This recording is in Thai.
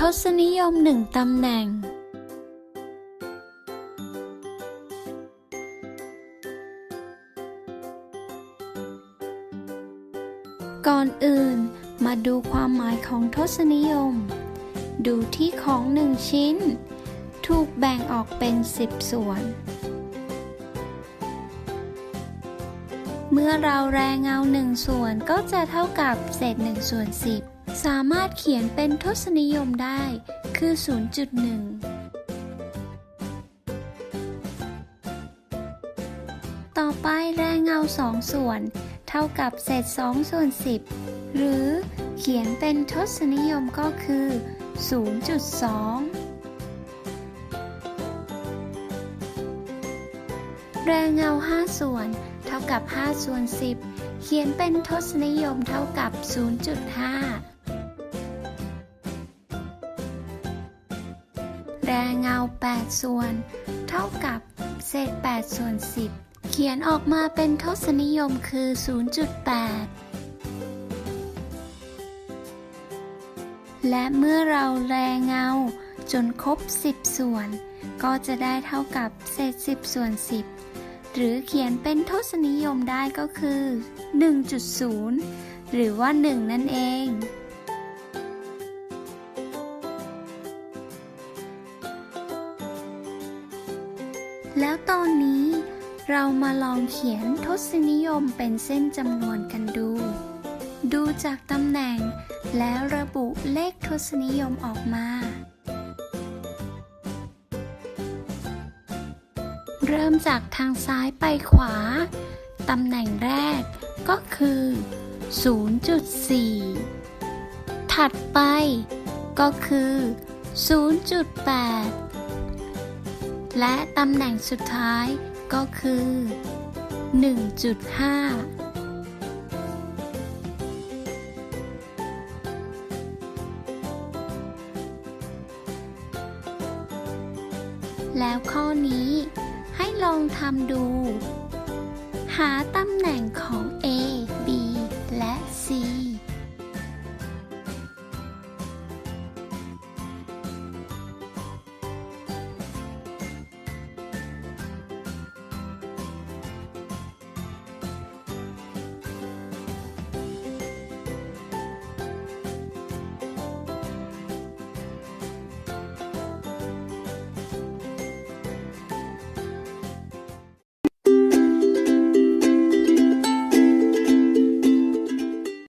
ทศนิยมหนึ่งตำแหน่ง ก่อนอื่นมาดูความหมายของทศนิยม ดูที่ของหนึ่งชิ้น ถูกแบ่งออกเป็นสิบส่วน เมื่อเราแรงเงาหนึ่งส่วนก็จะเท่ากับเศษหนึ่งส่วนสิบสามารถเขียนเป็นทศนิยมได้ คือ 0.1 ต่อไปแรงเงาสองส่วน เท่ากับเศษ2ส่วน10 หรือเขียนเป็นทศนิยมก็คือ 0.2แรงเงา 5 ส่วน เท่ากับ 5 ส่วน 10 เขียนเป็นทศนิยมเท่ากับ 0.5 แรงเงา 8 ส่วน เท่ากับเศษ 8 ส่วน 10 เขียนออกมาเป็นทศนิยมคือ 0.8และเมื่อเราแรงเงา จนครบ 10 ส่วน ก็จะได้เท่ากับเศษ 10 ส่วน 10 หรือเขียนเป็นทศนิยมได้ก็คือ 1.0 หรือว่า 1 นั่นเอง แล้วตอนนี้เรามาลองเขียนทศนิยมเป็นเส้นจำนวนกันดู ดูจากตำแหน่งแล้วระบุเลขทศนิยมออกมา เริ่มจากทางซ้ายไปขวา ตำแหน่งแรกก็คือ 0.4 ถัดไปก็คือ 0.8 และตำแหน่งสุดท้ายก็คือ 1.5แล้วข้อนี้ ให้ลองทำดู หาตำแหน่งของ